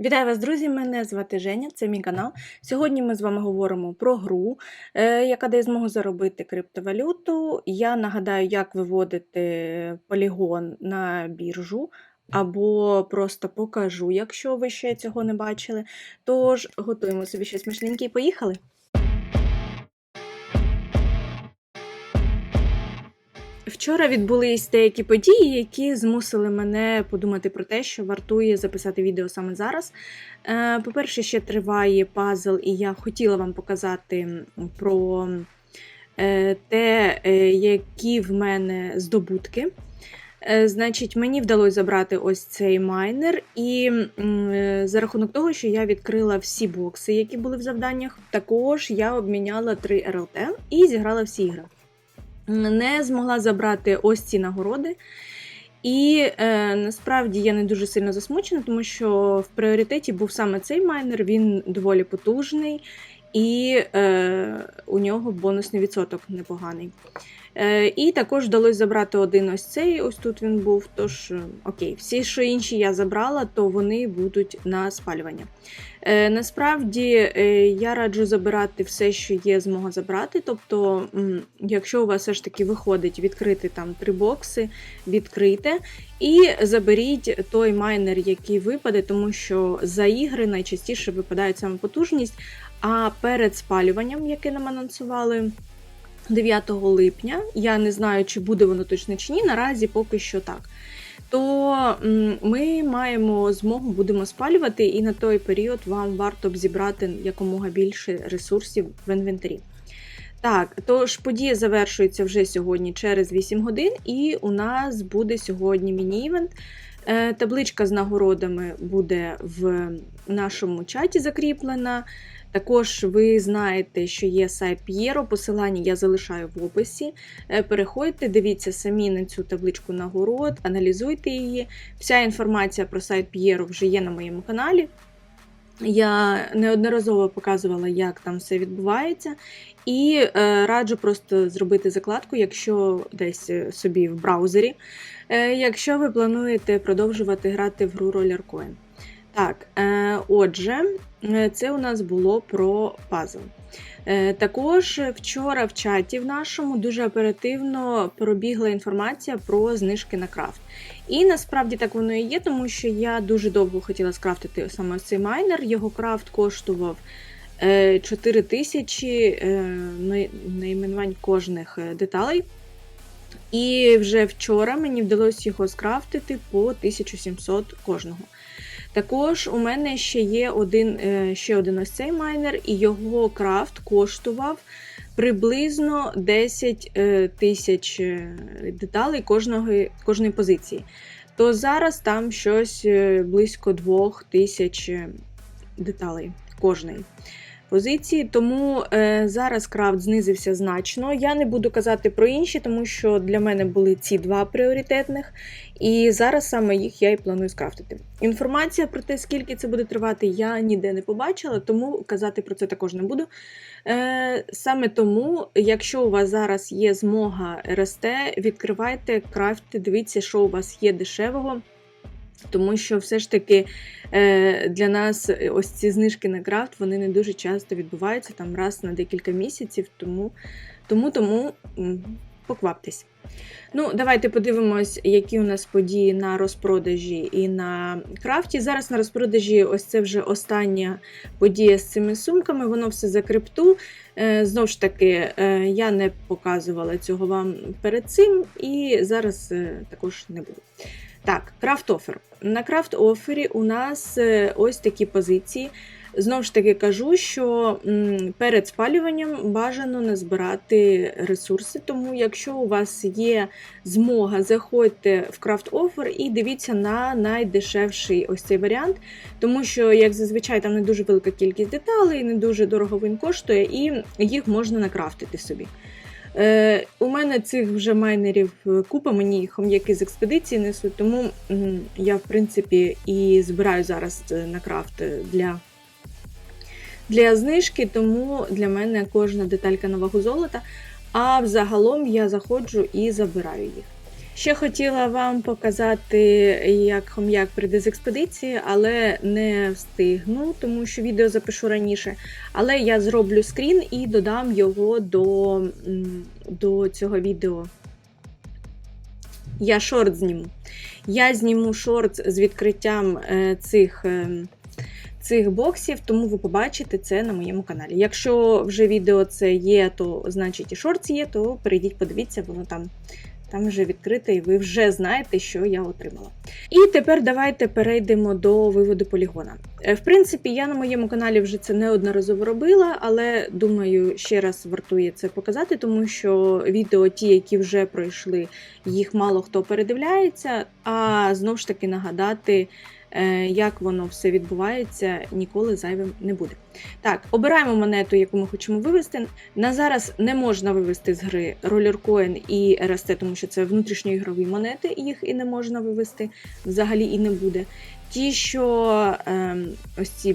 Вітаю вас, друзі! Мене звати Женя, це мій канал. Сьогодні ми з вами говоримо про гру, е, яка дає змогу заробити криптовалюту. Я нагадаю, як виводити полігон на біржу, або просто покажу, якщо ви ще цього не бачили. Тож готуємо собі щось смачненьке і поїхали! Вчора відбулись деякі події, які змусили мене подумати про те, що вартує записати відео саме зараз. Е, По-перше, ще триває пазл, і я хотіла вам показати про е, те, е, які в мене здобутки. Значить, мені вдалося забрати ось цей майнер, і за рахунок того, що я відкрила всі бокси, які були в завданнях, також я обміняла 3 РЛТ і зіграла всі ігри не змогла забрати ось ці нагороди. І е, насправді я не дуже сильно засмучена, тому що в пріоритеті був саме цей майнер, він доволі потужний, і е, у нього бонусний відсоток непоганий. Е, і також вдалося забрати один ось цей, ось тут він був. Тож, е, окей, всі, що інші я забрала, то вони будуть на спалювання. Е, Насправді я раджу забирати все, що є змога забрати. Тобто, якщо у вас все ж таки виходить відкрити там три бокси, відкрийте і заберіть той майнер, який випаде, тому що за ігри найчастіше випадає саме потужність. А перед спалюванням, яке нам анонсували 9 липня, я не знаю, чи буде воно точно чи ні, наразі поки що так. То ми маємо змогу будемо спалювати, і на той період вам варто б зібрати якомога більше ресурсів в інвентарі. Так, тож подія завершується вже сьогодні через 8 годин, і у нас буде сьогодні міні-івент. Е, Табличка з нагородами буде в нашому чаті закріплена. Також ви знаєте, що є сайт П'єро, посилання я залишаю в описі. Е, Переходьте, дивіться самі на цю табличку нагород, аналізуйте її. Вся інформація про сайт П'єро вже є на моєму каналі. Я неодноразово показувала, як там все відбувається, і е, раджу просто зробити закладку, якщо десь е, собі в браузері, е, якщо ви плануєте продовжувати грати в гру Roller Coin. Так, е, отже, е, це у нас було про пазл. Е, Також вчора в чаті в нашому дуже оперативно пробігла інформація про знижки на крафт. І насправді так воно і є, тому що я дуже довго хотіла скрафтити саме цей майнер. Його крафт коштував е, 4 тисячі е, найменувань кожних е, деталей. І вже вчора мені вдалося його скрафтити по 1700 кожного. Також у мене ще є один, е, ще один ось цей майнер, і його крафт коштував приблизно 10 е, тисяч е, деталей кожного, кожної позиції. То зараз там щось близько 2 тисяч деталей кожної позиції. Тому е, зараз крафт знизився значно. Я не буду казати про інші, тому що для мене були ці два пріоритетних. І зараз саме їх я і планую скрафтити. Інформація про те, скільки це буде тривати, я ніде не побачила, тому казати про це також не буду. Е, саме тому, якщо у вас зараз є змога РСТ, відкривайте крафти, дивіться, що у вас є дешевого. Тому що все ж таки е, для нас ось ці знижки на крафт вони не дуже часто відбуваються там раз на декілька місяців, тому тому, тому покваптесь. Ну, давайте подивимось, які у нас події на розпродажі і на крафті. Зараз на розпродажі ось це вже остання подія з цими сумками, воно все за крипту. Е, Знову ж таки, е, я не показувала цього вам перед цим, і зараз е, також не буду. Так, крафт офер. На крафт офері у нас е, ось такі позиції. Знову ж таки кажу, що перед спалюванням бажано не збирати ресурси, тому якщо у вас є змога, заходьте в крафт офер і дивіться на найдешевший ось цей варіант, тому що, як зазвичай, там не дуже велика кількість деталей, не дуже дорого він коштує, і їх можна накрафтити собі. Е, у мене цих вже майнерів е, купа, мені їх хом'яки з експедиції несуть, тому я, в принципі, і збираю зараз е, на крафт е, для, для знижки, тому для мене кожна деталька на вагу золота. А взагалом я заходжу і забираю їх. Ще хотіла вам показати, як хом'як прийде з експедиції, але не встигну, тому що відео запишу раніше. Але я зроблю скрін і додам його до, до цього відео. Я шорт зніму. Я зніму шорт з відкриттям е, цих. е, Цих боксів, тому ви побачите це на моєму каналі. Якщо вже відео це є, то значить і шорт є, то перейдіть, подивіться, воно там там вже відкрите, і ви вже знаєте, що я отримала. І тепер давайте перейдемо до виводу полігона. Е, В принципі, я на моєму каналі вже це неодноразово робила, але думаю, ще раз вартує це показати, тому що відео, ті, які вже пройшли, їх мало хто передивляється. А знову ж таки нагадати. Е, Як воно все відбувається, ніколи зайвим не буде. Так, обираємо монету, яку ми хочемо вивести. На зараз не можна вивести з гри Rollercoin і RST, тому що це внутрішньоігрові монети, їх і не можна вивести взагалі і не буде. Ті, що ем, ось ці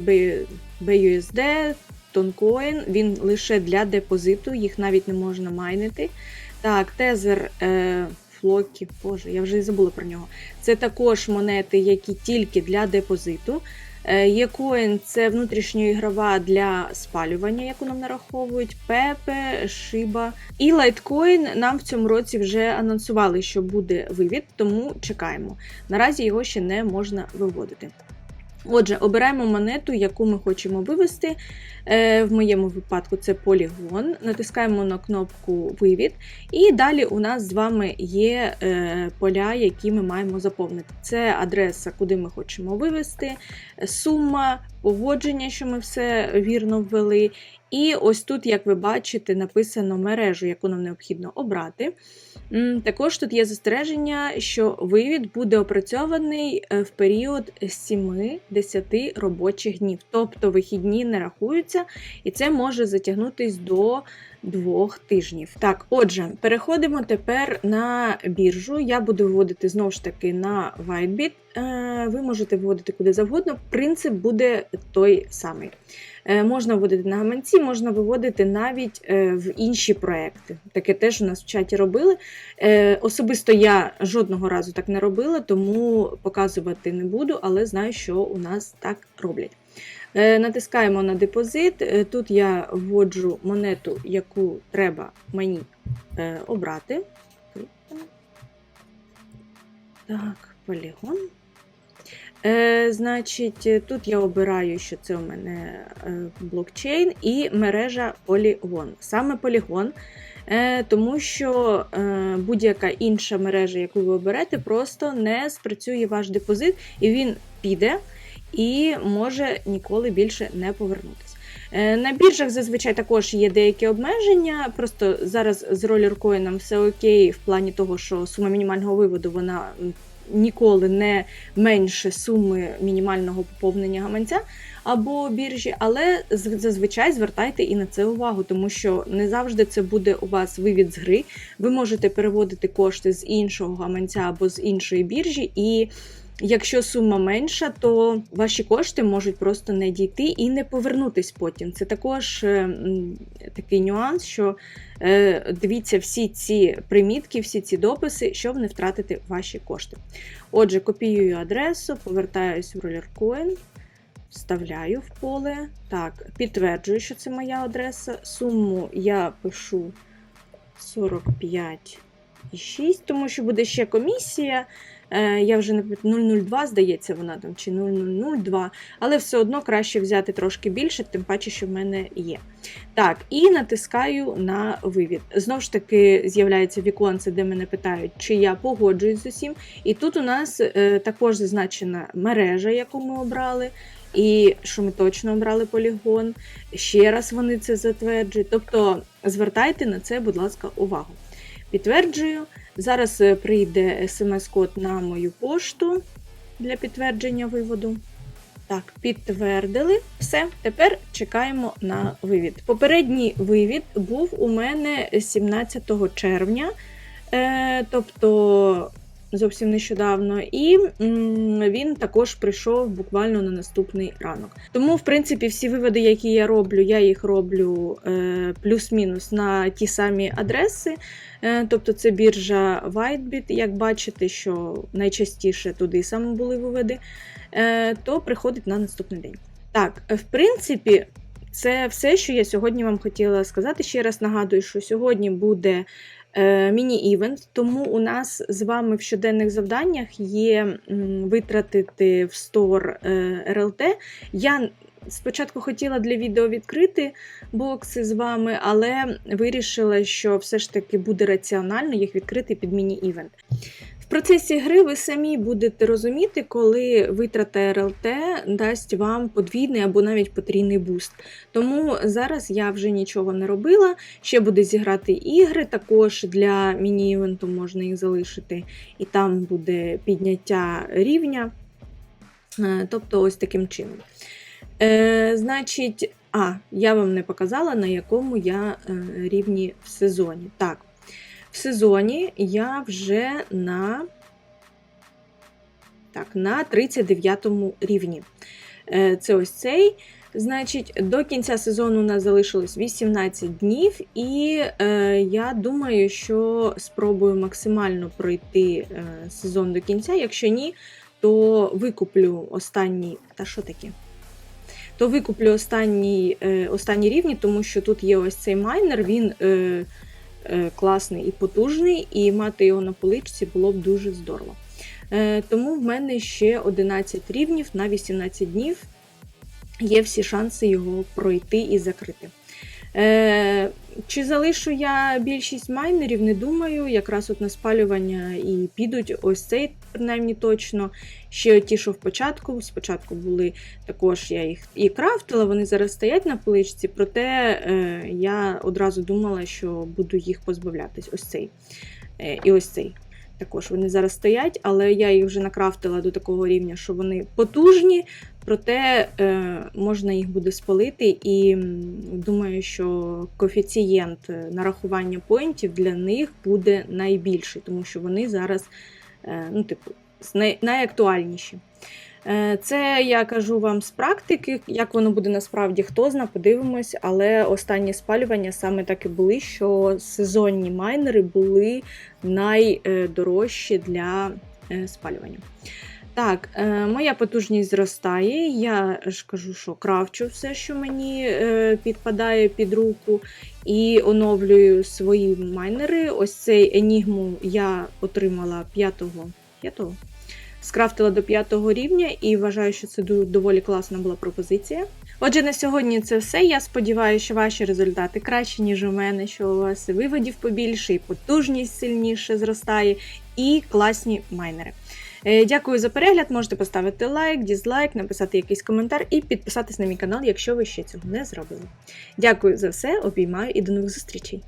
BUSD, Toncoin, він лише для депозиту, їх навіть не можна майнити. Так, тезер е, Флокі, боже, я вже і забула про нього. Це також монети, які тільки для депозиту. Е, Єкоін це внутрішньоігрова для спалювання, яку нам нараховують, Пепе, Шиба. І лайткоін нам в цьому році вже анонсували, що буде вивід, тому чекаємо. Наразі його ще не можна виводити. Отже, обираємо монету, яку ми хочемо вивести. Е, В моєму випадку це полігон. Натискаємо на кнопку Вивід. І далі у нас з вами є е, поля, які ми маємо заповнити. Це адреса, куди ми хочемо вивести, сума, погодження, що ми все вірно ввели. І ось тут, як ви бачите, написано мережу, яку нам необхідно обрати. Також тут є застереження, що вивід буде опрацьований е, в період 7-10 робочих днів, тобто вихідні не рахуються, і це може затягнутись до двох тижнів. Так, отже, переходимо тепер на біржу. Я буду виводити знову ж таки на Whitebit. Е, Ви можете виводити куди завгодно. Принцип буде той самий. Е, Можна виводити на гаманці, можна виводити навіть е, в інші проекти. Таке теж у нас в чаті робили. Особисто я жодного разу так не робила, тому показувати не буду, але знаю, що у нас так роблять. Е, Натискаємо на депозит. Е, Тут я вводжу монету, яку треба мені е, обрати. Так, полігон. Е, Значить, тут я обираю, що це у мене блокчейн і мережа Polygon. Саме Polygon, е, тому що е, будь-яка інша мережа, яку ви оберете, просто не спрацює ваш депозит, і він піде і може ніколи більше не повернутися. Е, На біржах зазвичай також є деякі обмеження. Просто зараз з ролеркоїном все окей, в плані того, що сума мінімального виводу вона ніколи не менше суми мінімального поповнення гаманця або біржі, але зазвичай звертайте і на це увагу, тому що не завжди це буде у вас вивід з гри. Ви можете переводити кошти з іншого гаманця або з іншої біржі, і якщо сума менша, то ваші кошти можуть просто не дійти і не повернутись потім. Це також е, такий нюанс, що е, дивіться всі ці примітки, всі ці дописи, щоб не втратити ваші кошти. Отже, копіюю адресу, повертаюсь в Rollercoin, вставляю в поле. Так, підтверджую, що це моя адреса. Суму я пишу 45,6, тому що буде ще комісія. Е, Я вже не пам'ятаю, 002, здається, вона там, чи 0002, але все одно краще взяти трошки більше, тим паче, що в мене є. Так, і натискаю на вивід. Знову ж таки, з'являється віконце, де мене питають, чи я погоджуюсь з усім. І тут у нас е, також зазначена мережа, яку ми обрали. І що ми точно обрали полігон. Ще раз вони це затверджують. Тобто звертайте на це, будь ласка, увагу. Підтверджую. Зараз е, прийде смс-код на мою пошту для підтвердження виводу. Так, підтвердили. Все, тепер чекаємо на вивід. Попередній вивід був у мене 17 червня. Е, тобто зовсім нещодавно, і він також прийшов буквально на наступний ранок. Тому, в принципі, всі виводи, які я роблю, я їх роблю е, плюс-мінус на ті самі адреси. Е, тобто це біржа Whitebit, як бачите, що найчастіше туди саме були виводи, е, то приходить на наступний день. Так, в принципі, це все, що я сьогодні вам хотіла сказати. Ще раз нагадую, що сьогодні буде міні-івент, тому у нас з вами в щоденних завданнях є витратити в стор е, РЛТ. Я спочатку хотіла для відео відкрити бокси з вами, але вирішила, що все ж таки буде раціонально їх відкрити під міні-івент. В процесі гри ви самі будете розуміти, коли витрата РЛТ дасть вам подвійний або навіть потрійний буст. Тому зараз я вже нічого не робила. Ще буде зіграти ігри. Також для міні-івенту можна їх залишити, і там буде підняття рівня. Е, Тобто, ось таким чином. Е, Значить, а, я вам не показала, на якому я е, рівні в сезоні. Так, в сезоні я вже на, так, на 39 рівні. Е, Це ось цей. Значить, до кінця сезону у нас залишилось 18 днів, і е, я думаю, що спробую максимально пройти е, сезон до кінця. Якщо ні, то викуплю останній. Та що таке? То викуплю останні, е, останні рівні, тому що тут є ось цей майнер, він е, класний і потужний, і мати його на поличці було б дуже здорово. Е, тому в мене ще 11 рівнів на 18 днів. Є всі шанси його пройти і закрити. Е, чи залишу я більшість майнерів, не думаю. Якраз от на спалювання і підуть ось цей, принаймні точно. Ще ті, що в початку. Спочатку були також я їх і крафтила, вони зараз стоять на поличці, проте е, я одразу думала, що буду їх позбавлятись. Ось цей е, і ось цей. Також вони зараз стоять, але я їх вже накрафтила до такого рівня, що вони потужні, проте е, можна їх буде спалити, і думаю, що коефіцієнт е, нарахування поінтів для них буде найбільший, тому що вони зараз е, ну, типу, най- найактуальніші. Це я кажу вам з практики, як воно буде насправді, хто зна, подивимось, але останні спалювання саме так і були, що сезонні майнери були найдорожчі для спалювання. Так, е, моя потужність зростає. Я ж кажу, що кравчу все, що мені е, підпадає під руку, і оновлюю свої майнери. Ось цей енігму я отримала 5-го. 5-го? Скрафтила до 5 рівня і вважаю, що це доволі класна була пропозиція. Отже, на сьогодні це все. Я сподіваюся, що ваші результати кращі, ніж у мене, що у вас виводів побільше, і потужність сильніше зростає, і класні майнери. Е, Дякую за перегляд. Можете поставити лайк, дізлайк, написати якийсь коментар і підписатись на мій канал, якщо ви ще цього не зробили. Дякую за все, обіймаю і до нових зустрічей!